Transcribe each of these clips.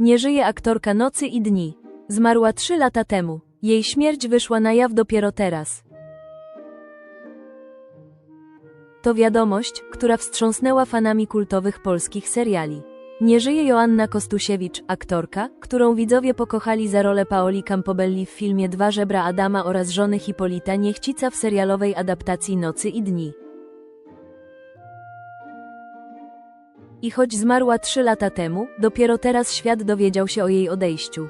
Nie żyje aktorka Nocy i Dni. Zmarła trzy lata temu. Jej śmierć wyszła na jaw dopiero teraz. To wiadomość, która wstrząsnęła fanami kultowych polskich seriali. Nie żyje Joanna Kostusiewicz, aktorka, którą widzowie pokochali za rolę Paoli Campobelli w filmie Dwa żebra Adama oraz żony Hipolita Niechcica w serialowej adaptacji Nocy i Dni. I choć zmarła trzy lata temu, dopiero teraz świat dowiedział się o jej odejściu.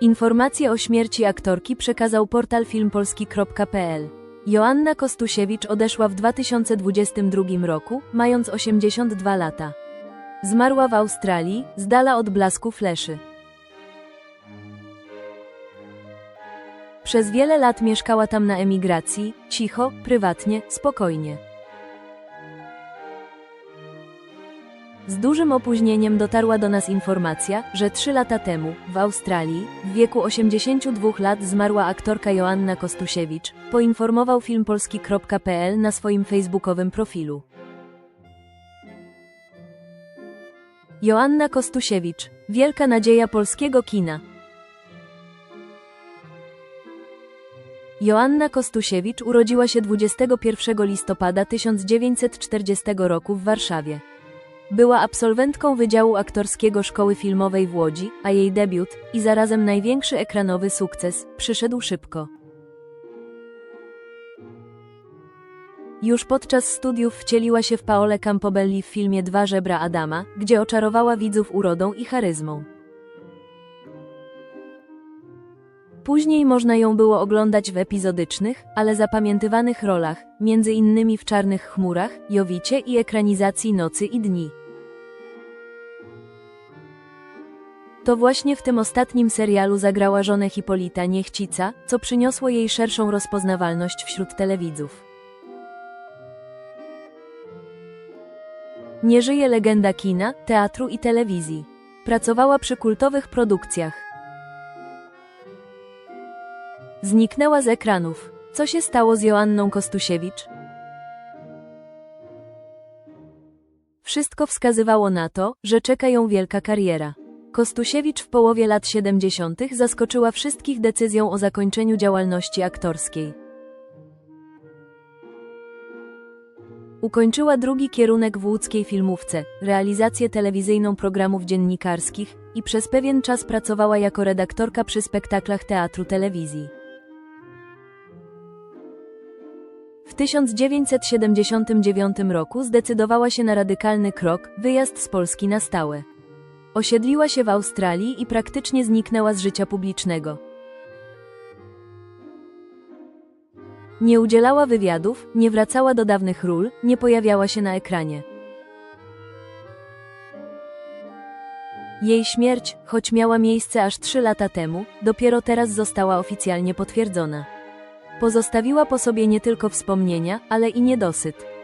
Informacje o śmierci aktorki przekazał portal filmpolski.pl. Joanna Kostusiewicz odeszła w 2022 roku, mając 82 lata. Zmarła w Australii, z dala od blasku fleszy. Przez wiele lat mieszkała tam na emigracji, cicho, prywatnie, spokojnie. Z dużym opóźnieniem dotarła do nas informacja, że trzy lata temu, w Australii, w wieku 82 lat zmarła aktorka Joanna Kostusiewicz, poinformował filmpolski.pl na swoim facebookowym profilu. Joanna Kostusiewicz, wielka nadzieja polskiego kina. Joanna Kostusiewicz urodziła się 21 listopada 1940 roku w Warszawie. Była absolwentką Wydziału Aktorskiego Szkoły Filmowej w Łodzi, a jej debiut, i zarazem największy ekranowy sukces, przyszedł szybko. Już podczas studiów wcieliła się w Paole Campobelli w filmie Dwa żebra Adama, gdzie oczarowała widzów urodą i charyzmą. Później można ją było oglądać w epizodycznych, ale zapamiętywanych rolach, między innymi w Czarnych Chmurach, Jowicie i ekranizacji Nocy i Dni. To właśnie w tym ostatnim serialu zagrała żonę Hipolita Niechcica, co przyniosło jej szerszą rozpoznawalność wśród telewidzów. Nie żyje legenda kina, teatru i telewizji. Pracowała przy kultowych produkcjach. Zniknęła z ekranów. Co się stało z Joanną Kostusiewicz? Wszystko wskazywało na to, że czeka ją wielka kariera. Kostusiewicz w połowie lat 70. zaskoczyła wszystkich decyzją o zakończeniu działalności aktorskiej. Ukończyła drugi kierunek w łódzkiej filmówce, realizację telewizyjną programów dziennikarskich i przez pewien czas pracowała jako redaktorka przy spektaklach teatru telewizji. W 1979 roku zdecydowała się na radykalny krok, wyjazd z Polski na stałe. Osiedliła się w Australii i praktycznie zniknęła z życia publicznego. Nie udzielała wywiadów, nie wracała do dawnych ról, nie pojawiała się na ekranie. Jej śmierć, choć miała miejsce aż trzy lata temu, dopiero teraz została oficjalnie potwierdzona. Pozostawiła po sobie nie tylko wspomnienia, ale i niedosyt.